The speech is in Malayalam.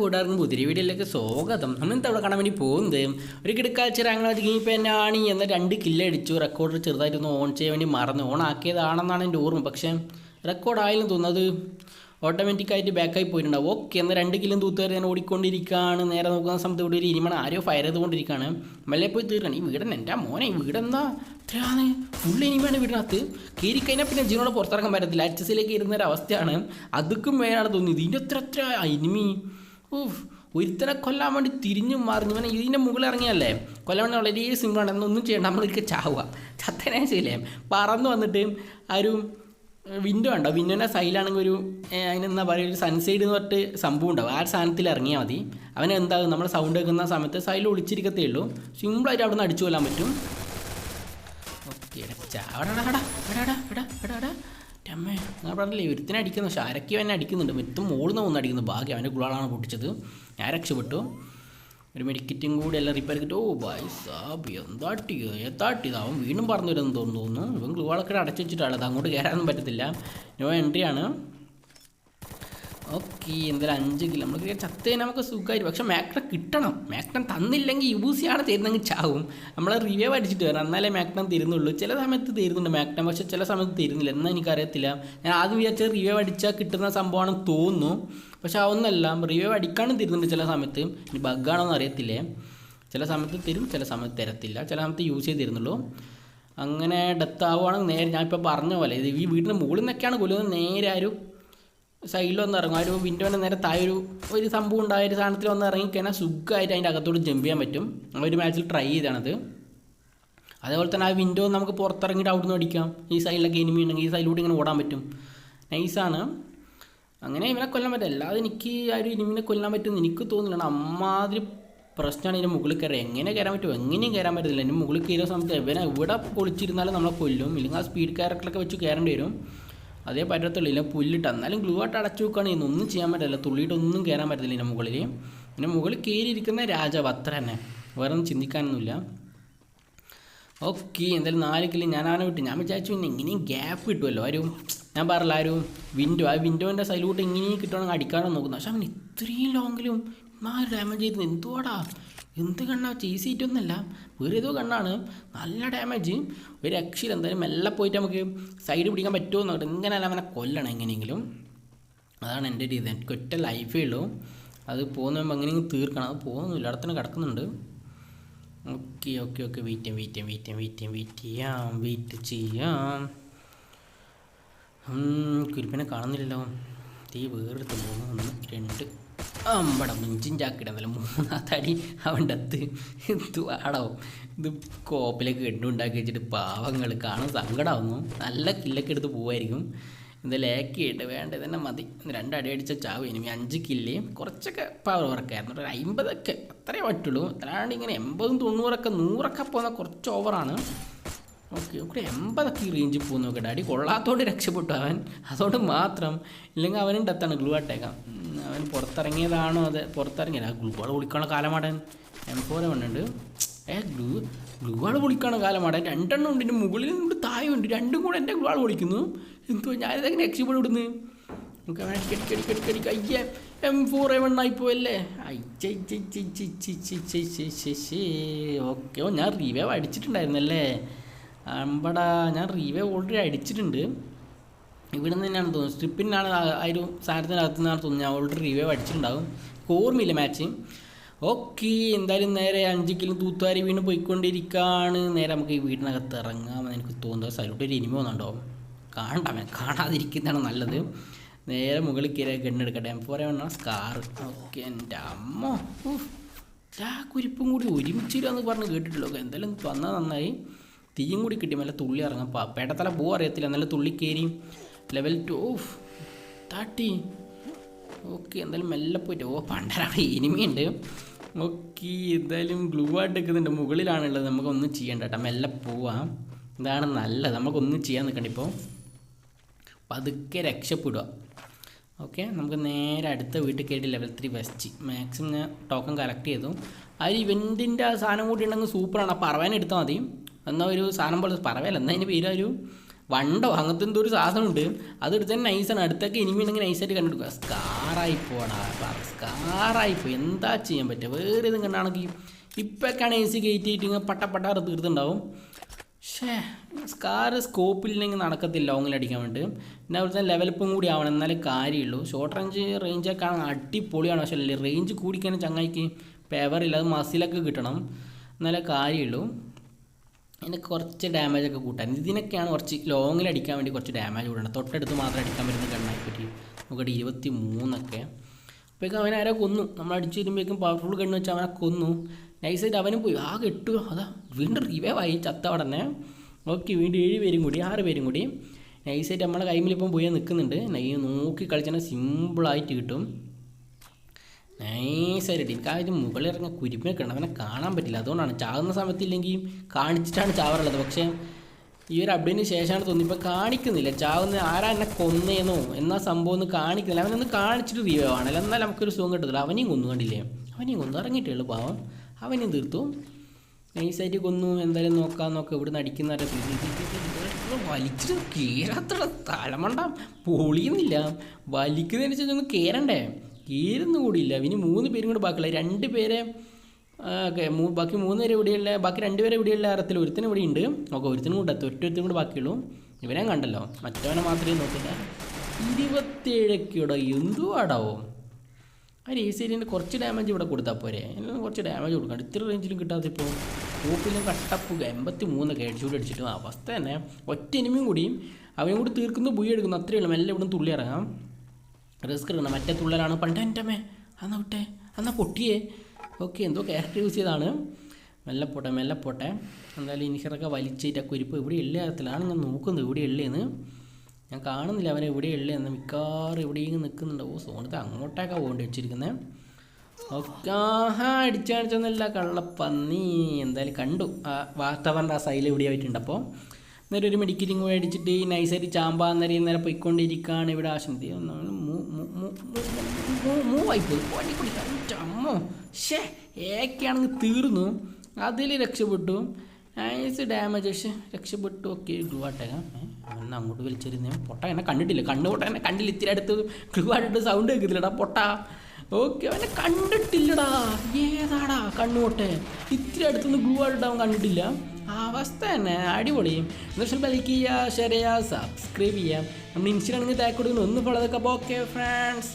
കൂടാറും പുതിരി വീഡിയോയിലേക്ക് സ്വാഗതം. നമ്മൾ എന്താ അവിടെ കാണാൻ വേണ്ടി പോകുന്നത് ഒരു കിടക്കാഴ്ച അങ്ങനെ ഗെയിം ആണി എന്ന രണ്ട് കില്ല് അടിച്ചു റെക്കോർഡ് ചെറുതായിട്ടൊന്ന് ഓൺ ചെയ്യാൻ വേണ്ടി മറന്നു ഓൺ ആക്കിയതാണെന്നാണ് എന്റെ ഓർമ്മ. പക്ഷേ റെക്കോർഡ് ആയാലും തോന്നുന്നത് ഓട്ടോമാറ്റിക്കായിട്ട് ബാക്കായി പോയിട്ടുണ്ടാവും. ഓക്കെ എന്നാൽ രണ്ട് കില്ലും തൂത്തുകാർ ഞാൻ ഓടിക്കൊണ്ടിരിക്കുകയാണ്. നേരെ നോക്കുന്ന സമയത്ത് ഇവിടെ ഒരു ഇരിമണ ആരോ ഫയർ ചെയ്തുകൊണ്ടിരിക്കുകയാണ്. മെല്ലെ പോയി തീർക്കണം. ഈ വീടൻ എന്റെ മോനെ ഈ വീടെന്താ ഇത്രയാണ്? ഫുൾ ഇനിമയാണ് വീടിനകത്ത്. കയറിക്കഴിഞ്ഞാൽ പിന്നെ ജീവനോട് പുറത്തിറങ്ങാൻ പറ്റത്തില്ല. എച്ച് എസിലേക്ക് ഇരുന്ന ഒരു അവസ്ഥയാണ്. അതുക്കും വേറെ തോന്നിയത്. ഇതിന്റെ അത്ര അത്ര ഇനിമി ഊഫ് ഒരുത്തനെ കൊല്ലാൻ വേണ്ടി തിരിഞ്ഞു മറിഞ്ഞു. ഇവനെ ഇതിന്റെ മുകളിൽ ഇറങ്ങിയല്ലേ? കൊല്ലാൻ വേണ്ടി വളരെ സിമ്പിളാണ്. എന്നൊന്നും ചെയ്യണ്ട. നമ്മളൊക്കെ ചാവുക. ചത്തനെ ചെയ്യില്ലേ പറന്ന് വന്നിട്ട് ആ ഒരു വിൻഡോ ഉണ്ടോ വിൻഡോന്റെ സൈഡിലാണെങ്കിൽ ഒരു അതിനെന്താ പറയുക ഒരു സൺസൈഡ് എന്ന് പറഞ്ഞിട്ട് സംഭവം ഉണ്ടാവും. ആ സാധനത്തിൽ ഇറങ്ങിയാൽ മതി. അവൻ എന്താകും? നമ്മൾ സൗണ്ട് കേൾക്കുന്ന സമയത്ത് സൈഡിൽ ഒളിച്ചിരിക്കത്തേ ഉള്ളൂ. സിമ്പിളായിട്ട് അവിടെ നിന്ന് അടിച്ചു കൊല്ലാൻ പറ്റും. ഓക്കെ അമ്മേ ഞാൻ പറഞ്ഞില്ലേ ഒരുത്തിനെ അടിക്കുന്നു. പക്ഷെ അരക്കി അവനെ അടിക്കുന്നുണ്ട്. മിത്തും മോളിൽ നിന്ന് ഒന്ന് അടിക്കുന്നു. ഭാഗ്യം അവന്റെ ഗുളാളാണ് പൊട്ടിച്ചത്. ഞാൻ രക്ഷപ്പെട്ടു. ഒരു മെഡിക്കറ്റും കൂടി എല്ലാം റിപ്പയർ കിട്ടും ഓ ബായ് സാബ് എന്താട്ടി എത്താട്ടിയത് അവൻ വീണ്ടും പറഞ്ഞു വരുമെന്ന് തോന്നുന്നു. ഇവൻ ഗുളാളൊക്കെ അടച്ചു വെച്ചിട്ടാണ്. അത് അങ്ങോട്ട് കയറാനൊന്നും പറ്റത്തില്ല. നോ എൻട്രി ആണ് ഓക്കെ എന്തായാലും അഞ്ച് കിലോ നമ്മൾ നമുക്ക് ചത്തേ നമുക്ക് സുഖമായിട്ട് പക്ഷേ മാക്ടം കിട്ടണം. മാക്ടം തന്നില്ലെങ്കിൽ യൂസിയാണ് തരുന്നെങ്കിൽ ചാവും. നമ്മളെ റിവ്യൂ അടിച്ചിട്ട് വരാം എന്നാലേ മാക്ടം തരുന്നുള്ളൂ. ചില സമയത്ത് തരുന്നുണ്ട് മാക്ടം പക്ഷേ ചില സമയത്ത് തരുന്നില്ല. എന്നാൽ എനിക്കറിയത്തില്ല. ഞാൻ ആദ്യം വിചാരിച്ചാൽ റിവ്യൂ അടിച്ചാൽ കിട്ടുന്ന സംഭവമാണെന്ന് തോന്നുന്നു. പക്ഷെ അതൊന്നല്ല. റിവ്യൂ അടിക്കാനും തരുന്നുണ്ട് ചില സമയത്ത്. ഇനി ബഗ്ഗാണോന്ന് അറിയത്തില്ലേ? ചില സമയത്ത് തരും ചില സമയത്ത് തരത്തില്ല. ചില സമയത്ത് യൂസ് ചെയ്ത് തരുന്നുള്ളൂ. അങ്ങനെ ഡെത്ത് ആവുകയാണെങ്കിൽ നേരെ ഞാനിപ്പോൾ പറഞ്ഞ പോലെ ഇത് ഈ വീടിന്റെ മുകളിൽ നിന്നൊക്കെയാണ് കൊല്ലുന്നത്. നേരെ ആ ഒരു സൈഡിൽ വന്ന് ഇറങ്ങും ആ ഒരു വിൻഡോന്റെ നേരെ താഴെ ഒരു ഒരു സംഭവം ഉണ്ടായ ഒരു സാധനത്തിൽ വന്ന് ഇറങ്ങിക്കഴിഞ്ഞാൽ സുഖമായിട്ട് അതിന്റെ അകത്തോട്ട് ജമ്പ് ചെയ്യാൻ പറ്റും. ഒരു മാച്ചിൽ ട്രൈ ചെയ്താണത്. അതേപോലെ തന്നെ ആ വിൻഡോ നമുക്ക് പുറത്തിറങ്ങിയിട്ട് അവിടെ നിന്ന് അടിക്കാം ഈ സൈഡിലൊക്കെ എനിമി ഉണ്ടെങ്കിൽ ഈ സൈഡിലൂടെ ഇങ്ങനെ ഓടാൻ പറ്റും. നൈസാണ് അങ്ങനെ ഇവനെ കൊല്ലാൻ പറ്റില്ല. അല്ലാതെ എനിക്ക് ആ ഒരു എനിമിനെ കൊല്ലാൻ പറ്റുമെന്ന് എനിക്ക് തോന്നുന്നില്ല. അമ്മാതിരി പ്രശ്നമാണ് ഇതിന്റെ മുകളിൽ കയറി എങ്ങനെ കയറാൻ പറ്റും? എങ്ങനെയും കയറാൻ പറ്റത്തില്ല. എന്റെ മുകളിൽ കയറിയ സമയത്ത് ഇവനെ എവിടെ പൊളിച്ചിരുന്നാലും നമ്മളെ കൊല്ലും. ഇല്ലെങ്കിൽ ആ സ്പീഡ് ക്യാരക്ടറൊക്കെ വെച്ച് കയറേണ്ടി വരും. അതേ പറ്റത്തുള്ളൂ ഇല്ല പുല്ലിട്ട് എന്നാലും ഗ്ലൂ ആയിട്ട് അടച്ചു വെക്കുകയാണെങ്കിൽ ഒന്നും ചെയ്യാൻ പറ്റില്ല തുള്ളിയിട്ടൊന്നും കയറാൻ പറ്റത്തില്ല ഇതിന്റെ മുകളിൽ പിന്നെ മുകളിൽ കയറിയിരിക്കുന്ന രാജാവ് അത്ര തന്നെ. വേറെ ഒന്നും ചിന്തിക്കാനൊന്നുമില്ല. ഓക്കെ എന്തായാലും നാല് കിലോ ഞാൻ അവനെ വിട്ടു ഞാൻ വിചാരിച്ചു പിന്നെ എങ്ങനെയും ഗ്യാപ്പ് കിട്ടുമല്ലോ. ആരും ഞാൻ പറഞ്ഞില്ല ആരും വിൻഡോ ആ വിൻഡോന്റെ സൈഡിലോട്ട് എങ്ങനെയും കിട്ടുവാണെങ്കിൽ അടിക്കാനോ നോക്കുന്നത് പക്ഷെ അവൻ ഇത്രയും ലോങ്ങിലും ഡാമേജ് ചെയ്ത് എന്തുവാടാ? എന്ത് കണ്ണാ ചേസിയിട്ടൊന്നുമല്ല വേറെ ഏതോ കണ്ണാണ്. നല്ല ഡാമേജ് ഒരു രക്ഷയിൽ എന്തായാലും മെല്ലെ പോയിട്ട് നമുക്ക് സൈഡ് പിടിക്കാൻ പറ്റുമോ എന്നിട്ട് ഇങ്ങനെയല്ല അവനെ കൊല്ലണം എങ്ങനെയെങ്കിലും. അതാണ് എന്റെ രീതി എനിക്ക് ഒറ്റ ലൈഫേ ഉള്ളൂ. അത് പോകുന്ന മുമ്പ് എങ്ങനെയെങ്കിലും തീർക്കണം. അത് പോകുന്നില്ല. അടുത്ത തന്നെ കിടക്കുന്നുണ്ട്. ഓക്കെ ഓക്കെ ഓക്കെ വെയിറ്റ് ചെയ്യാം വെയിറ്റ് ചെയ്യാം വെയിറ്റ് ചെയ്യാം. വെയിറ്റ് ചെയ്യാം. വെയിറ്റ് ചെയ്യാം വെയിറ്റ് ചെയ്യാം കുരുപ്പിനെ കാണുന്നില്ലല്ലോ. തീ വേറെടുത്ത് മൂന്ന് ഒന്ന് രണ്ട് അമ്പടം മുഞ്ചിൻ ചാക്കിടുന്നല്ലോ മൂന്നാമത്തെ അടി അവന്റെ അത്ത് എന്തുവാടോ ഇത് കോപ്പിലേക്ക് കെട്ടുണ്ടാക്കി വെച്ചിട്ട് പാവങ്ങൾ കാണാൻ സങ്കടമാവുന്നു നല്ല കില്ലൊക്കെ എടുത്ത് പോവായിരിക്കും. ഇത് ലേക്കിയിട്ട് വേണ്ട തന്നെ മതി. രണ്ടടി അടിച്ച ചാവ്. ഇനി അഞ്ച് കില്ലയും കുറച്ചൊക്കെ പവർ വർക്കായിരുന്നു ഒരു അമ്പതൊക്കെ. അത്രേ പറ്റുള്ളൂ. അല്ലാണ്ട് ഇങ്ങനെ എൺപതും തൊണ്ണൂറൊക്കെ നൂറൊക്കെ പോകുന്ന കുറച്ച് ഓവറാണ് ഓക്കെ ഓക്കെ എൺപതൊക്കെ റേഞ്ചിൽ പോകുന്നു നോക്കട്ടെ അടി കൊള്ളാത്തോണ്ട് രക്ഷപ്പെട്ടു അവൻ. അതുകൊണ്ട് മാത്രം. ഇല്ലെങ്കിൽ അവനും ഡെത്താണ്. ഗ്ലൂ ആട്ടേക്കാം. ഉം, അവൻ പുറത്തിറങ്ങിയതാണോ അത്? പുറത്തിറങ്ങിയത്. ആ ഗ്ലൂ ആൾ വിളിക്കാനുള്ള കാലമാടൻ. എം ഫോർ വണ്ണുണ്ട് ഏ ഗ്ലൂ ഗ്ലൂ ആൾ വിളിക്കാനുള്ള കാലമാടൻ. രണ്ടെണ്ണം ഉണ്ട്. എന്റെ മുകളിൽ നിന്ന് താഴെ ഉണ്ട് രണ്ടും കൂടെ എന്റെ ഗ്ലൂ ആൾ വിളിക്കുന്നു എന്തോ ഞാനിതെങ്ങനെ രക്ഷപ്പെടുന്നു നമുക്ക് അവനെ അടിക്ക്. അയ്യേ എം ഫോർ എവൺ ആയിപ്പോയല്ലേ? ഓക്കെ ഞാൻ റീവേവ് അടിച്ചിട്ടുണ്ടായിരുന്നല്ലേ? അമ്പടാ ഞാൻ റീവേവ് ഓൾറെഡി അടിച്ചിട്ടുണ്ട്. ഇവിടെ നിന്ന് തന്നെയാണ് തോന്നുന്നത്. സ്ട്രിപ്പിനാണ് ആ ഒരു സാധനത്തിനകത്ത് നിന്നാണ് തോന്നുന്നത്. ഞാൻ ഓൾറെഡി റിവ്യൂ അടിച്ചിട്ടുണ്ടാകും ഓർമ്മയില്ല മാച്ച് ഓക്കെ എന്തായാലും നേരെ അഞ്ച് കിലോ തൂത്തുവാരി വീണ് പോയിക്കൊണ്ടിരിക്കുകയാണ് നേരെ നമുക്ക് ഈ വീടിനകത്ത് ഇറങ്ങാമെന്ന് എനിക്ക് തോന്നുന്നു. സൈലോട്ട് ഒരു ഇനിമ വന്നുണ്ടോ കാണണ്ട കാണാതിരിക്കുന്നതാണ് നല്ലത്. നേരെ മുകളിൽ കയറി ഗണ്ണെടുക്കട്ടെ എം ഫോർ വേണം സ്കാർ ഓക്കെ എന്റെ അമ്മ. ചാ കുരിപ്പും കൂടി ഒരുമിച്ചിരാന്ന് പറഞ്ഞ് കേട്ടിട്ടുള്ളൂ. എന്തായാലും വന്നാൽ നന്നായി. തീയും കൂടി കിട്ടി. നല്ല തുള്ളി ഇറങ്ങാം. പേടത്തല പേട്ടത്തല പോ അറിയത്തില്ല. നല്ല തുള്ളി കയറി. Level two of thirty okay എന്തായാലും മെല്ലെ പോയിട്ട്. ഓ പണ്ടരാണ് ഇനിമയുണ്ട് ഓക്കെ എന്തായാലും ഗ്ലൂ ആയിട്ട് നിൽക്കുന്നുണ്ട് മുകളിലാണുള്ളത്. നമുക്കൊന്നും ചെയ്യണ്ട കേട്ടോ. മെല്ലെ പോവാം. ഇതാണ് നല്ലത്. നമുക്കൊന്നും ചെയ്യാൻ നിൽക്കണ്ട ഇപ്പോൾ പതുക്കെ രക്ഷപ്പെടുക ഓക്കെ നമുക്ക് നേരെ അടുത്ത വീട്ടിൽ കയറി ലെവൽ ത്രീ വെസ്റ്റ് മാക്സിമം ഞാൻ ടോക്കൺ കളക്ട് ചെയ്തു. ആ ഒരു ഇവന്റിന്റെ ആ സാധനം കൂടി ഉണ്ടെങ്കിൽ സൂപ്പറാണ് അപ്പോൾ പറവേനെടുത്താൽ മതി. എന്നാൽ ഒരു സാധനം പോലെ പറവേല എന്നാൽ അതിന്റെ പേര് ഒരു വണ്ടോ? അങ്ങനത്തെ എന്തോ ഒരു സാധനമുണ്ട്. അതെടുത്ത് തന്നെ നൈസാണ് അടുത്തൊക്കെ ഇനിമി ഉണ്ടെങ്കിൽ നൈസായിട്ട് കണ്ടെടുക്കുക സ്കാറായി പോടാ സ്കാറായി പോയി. എന്താ ചെയ്യാൻ പറ്റുക? വേറെ ഇതും കണ്ടാണെങ്കിൽ ഇപ്പൊക്കെയാണ് എ സി കയറ്റിയിട്ട് ഇങ്ങനെ പട്ട പട്ടാറ് തീർത്തുണ്ടാവും ഷേ സ്കാർ സ്കോപ്പില്ലെങ്കിൽ നടക്കത്തില്ല. ലോങ്ങിൽ അടിക്കാൻ വേണ്ടി പിന്നെ അവിടുത്തെ ലെവലപ്പും കൂടി ആവണം. എന്നാലേ കാര്യമുള്ളൂ. ഷോർട്ട് റേഞ്ച് റേഞ്ചൊക്കെ ആണെങ്കിൽ അടിപൊളിയാണ്. പക്ഷേ റേഞ്ച് കൂടിക്കാൻ ചങ്ങായിക്ക് പേവറില്ല അത് മസിലൊക്കെ കിട്ടണം. എന്നാലേ കാര്യമുള്ളൂ. അതിന് കുറച്ച് ഡാമേജ് ഒക്കെ കൂട്ടാൻ. ഇതിനൊക്കെയാണ് കുറച്ച് ലോങ്ങിൽ അടിക്കാൻ വേണ്ടി കുറച്ച് ഡാമേജ് കൂടേണ്ടത്. തൊട്ടടുത്ത് മാത്രം അടിക്കാൻ പറ്റുന്ന ഗണ്ണായി പറ്റി. നോക്കട്ടെ ഇരുപത്തി മൂന്നൊക്കെ അപ്പോഴേക്കും അവൻ ആരോ കൊന്നു. നമ്മൾ അടിച്ചു വരുമ്പോഴേക്കും പവർഫുൾ ഗണ്ണ് വെച്ച് അവനെ കൊന്നു. നൈസായിട്ട് അവനും പോയി. ആ കെട്ടു അതാ വീണ്ടും റിവൈവായി ചത്ത ഉടനെ. ഓക്കെ വീണ്ടും ഏഴ് പേരും കൂടി ആറ് പേരും കൂടി. നൈസായിട്ട് നമ്മളെ കൈമിൽ ഇപ്പം പോയി നിൽക്കുന്നുണ്ട് നൈ നോക്കി കളിച്ചാൽ സിമ്പിളായിട്ട് കിട്ടും. നൈസായിട്ട്. എനിക്ക് ആ ഇത് മുകളിൽ ഇറങ്ങാൻ കുരുപ്പിനെ അവനെ കാണാൻ പറ്റില്ല. അതുകൊണ്ടാണ് ചാകുന്ന സമയത്ത് ഇല്ലെങ്കിൽ കാണിച്ചിട്ടാണ് ചാവാറുള്ളത്. പക്ഷേ ഈ ഒരു അപ്ഡേറ്റിന് ശേഷമാണ് തോന്നി ഇപ്പോൾ കാണിക്കുന്നില്ല. ചാവുന്ന ആരാ എന്നെ കൊന്നേന്നോ? എന്നാ സംഭവം ഒന്നും കാണിക്കുന്നില്ല. അവനൊന്ന് കാണിച്ചിട്ട് റിവ്യൂ ആണല്ലോ എന്നാൽ നമുക്കൊരു സുഖം കിട്ടത്തില്ല. അവനെയും കൊന്നു കണ്ടില്ലേ? അവനെയും കൊന്നു. ഇറങ്ങിയിട്ടേ ഉള്ളൂ പാവം. അവനെയും തീർത്തു. നൈസായിട്ട് കൊന്നു. എന്തായാലും നോക്കാം നോക്കാം. ഇവിടുന്ന് അടിക്കുന്ന വലിച്ചിട്ട് കീറാത്ര തലമണ്ട പൊളിയുന്നില്ല. വലിക്കുന്നതിന് വെച്ചാൽ ഒന്ന് കയറണ്ടേ കീറുന്നു കൂടിയില്ല. ഇനി മൂന്ന് പേരും കൂടെ ബാക്കിയുള്ള രണ്ട് പേരെ ഓക്കെ ബാക്കി മൂന്ന് പേര് ഇവിടെയുള്ള ബാക്കി രണ്ട് പേരെ ഇവിടെയുള്ള അറത്തിൽ ഒരുത്തനും ഇവിടെ ഉണ്ട്. ഓക്കെ ഒരുത്തിനും കൂടെ എത്തും ഒറ്റ ഒരുത്തിനും കൂടെ ബാക്കിയുള്ളൂ. ഇവനെ കണ്ടല്ലോ. മറ്റവനെ മാത്രമേ നോക്കില്ല ഇരുപത്തേഴൊക്കെയുടെ എന്തുവാടാവോ ആ റേസേരിന്റെ കുറച്ച് ഡാമേജ് ഇവിടെ കൊടുത്താൽ പോരെ. എല്ലാം കുറച്ച് ഡാമേജ് കൊടുക്കണം. ഇത്ര റേഞ്ചിലും കിട്ടാതെ ഇപ്പോൾ ടോപ്പിലും കട്ടപ്പുക എൺപത്തി മൂന്നൊക്കെ അടിച്ചുകൂടി അടിച്ചിട്ട് അവസ്ഥ തന്നെ. ഒറ്റ എനിമിയും കൂടിയും അവനും കൂടി തീർക്കുന്നു ബുയി എടുക്കുന്നു. അത്രയേ ഉള്ളൂ. മെല്ലെ ഇവിടെ തുള്ളി ഇറങ്ങാം. റിസ്ക് എടുക്കണം മറ്റേ തുള്ളലാണ്. പണ്ട് എന്റെ അമ്മേ അന്നാ വിട്ടേ അന്നാ പൊട്ടിയേ. ഓക്കെ എന്തോ ക്യാരക്ടർ യൂസ് ചെയ്താണ് മെല്ലെ പോട്ടെ മെല്ലെ പോട്ടെ. എന്തായാലും ഇനിഷറൊക്കെ വലിച്ചിട്ടൊക്കെ കുരിപ്പ് ഇവിടെ ഇല്ല അറിയത്തിലാണ് ഞാൻ നോക്കുന്നത് ഇവിടെ ഉള്ളേന്ന് ഞാൻ കാണുന്നില്ല അവനെ ഇവിടെ ഉള്ളേന്ന് മിക്കവാറും എവിടെയെങ്കിലും നിൽക്കുന്നുണ്ട്. ഓ സോണത്ത് അങ്ങോട്ടേക്കാണ് പോകേണ്ടി വെച്ചിരിക്കുന്നത് ഓക്കെ ആഹാ അടിച്ചാണിച്ചൊന്നുമില്ല കള്ളപ്പന്നി. എന്തായാലും കണ്ടു. ആ വാർത്തവന്റെ ആ സൈഡിൽ ഇവിടെ ആയിട്ടുണ്ട്. അപ്പോൾ നേരെ ഒരു മെഡിക്കലും കൂടെ അടിച്ചിട്ട് നൈസായിട്ട് ചാമ്പാന്നേരം നേരെ പോയിക്കൊണ്ടിരിക്കുകയാണ് ഇവിടെ ആശുപത്രി അമ്മോ. ഷേ ഏക്കാണെങ്കിൽ തീർന്നു. അതിൽ രക്ഷപ്പെട്ടു. നൈസ് ഡാമേജ് രക്ഷപ്പെട്ടു. ഓക്കെ ഗ്ലൂ ആട്ടേക്കാം അവനെ അങ്ങോട്ട് വലിച്ചെറിയുന്ന. പൊട്ട എന്നെ കണ്ടിട്ടില്ല. കണ്ണു പൊട്ട എന്നെ കണ്ടില്ല. ഇത്തിരി അടുത്ത് ഗ്ലൂ സൗണ്ട് കേൾക്കത്തില്ലടാ പൊട്ട. ഓക്കെ അവനെ കണ്ടിട്ടില്ലടാ. ഏതാടാ കണ്ണുപൊട്ടെ ഇത്തിരി അടുത്തുനിന്ന് ഗ്ലൂ ആയിട്ട് അവൻ കണ്ടിട്ടില്ല. അവസ്ഥ തന്നെ അടിപൊളി. എന്നുവെച്ചാൽ ലൈക്ക് ചെയ്യുക ഷെയർ ചെയ്യുക സബ്സ്ക്രൈബ് ചെയ്യാം നമ്മൾ ഇൻസ്റ്റാണെങ്കിൽ താക്ക് കൊടുക്കുന്നു. ഒന്ന് ഫോളോ ഓക്കെ ഫ്രണ്ട്സ്